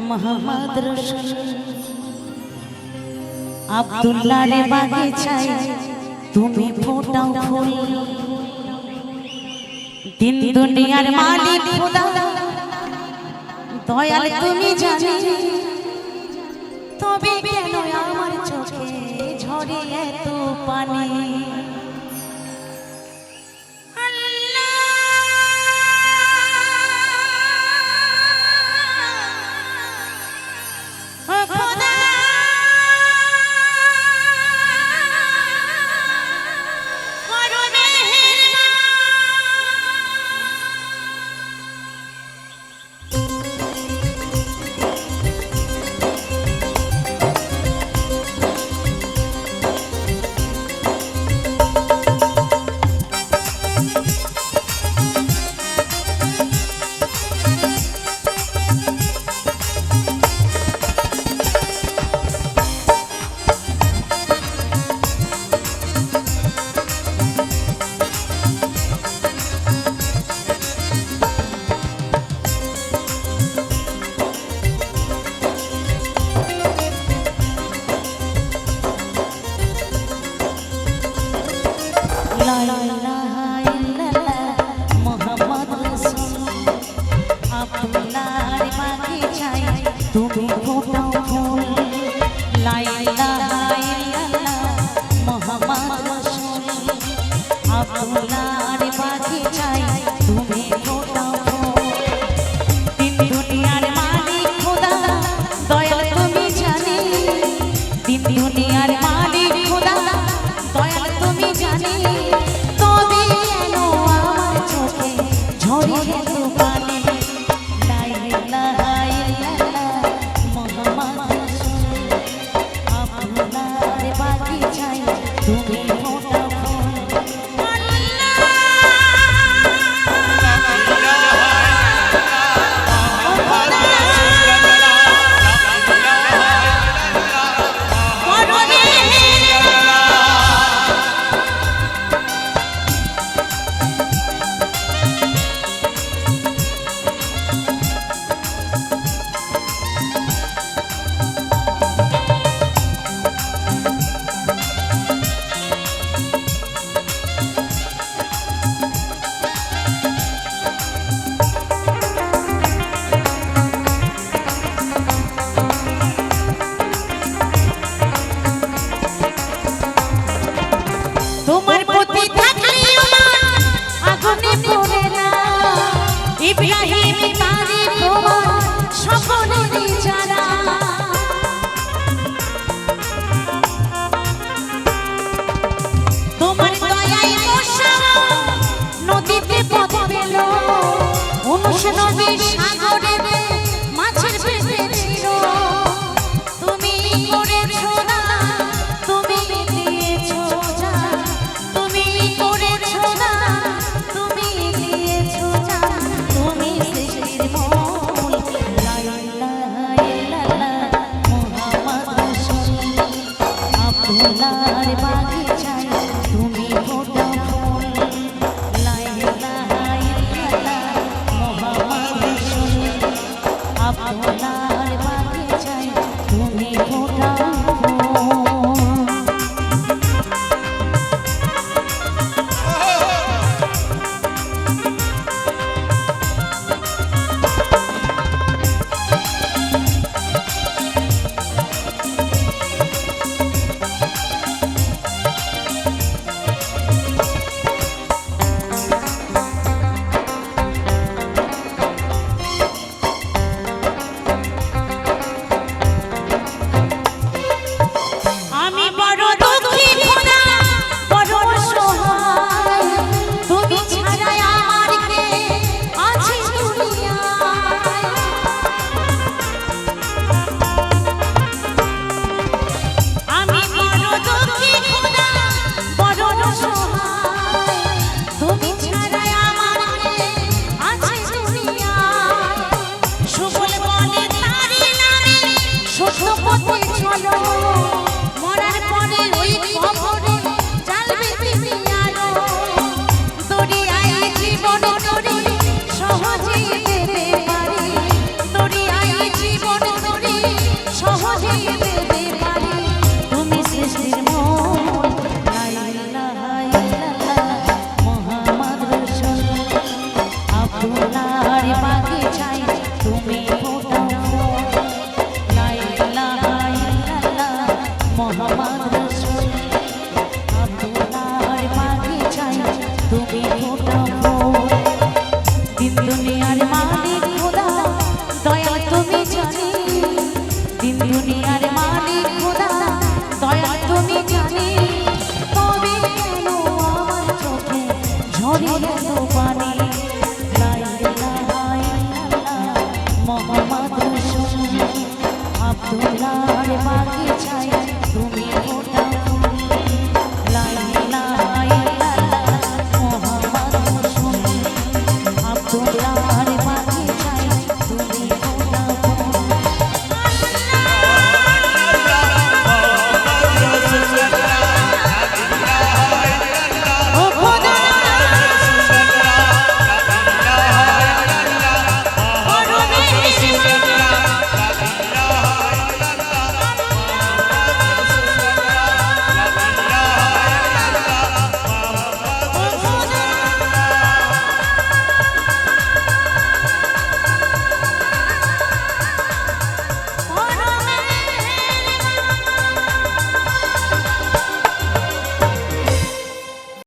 মোহাম্মদ রসুল আব্দুল্লাহ রে বাগিচায় তুমি ফোটাও ফুল দিন দুনিয়ার মালিক খোদা দয়াল তুমি জানি তবে কেন আমার চোখে ঝরে এত পানি সকলে না। তোমার বাগিচায় তুমি ফোটা ফুল আপনার বাগিচায় তুমি ফোটা তোমার মাগে চাই তুমি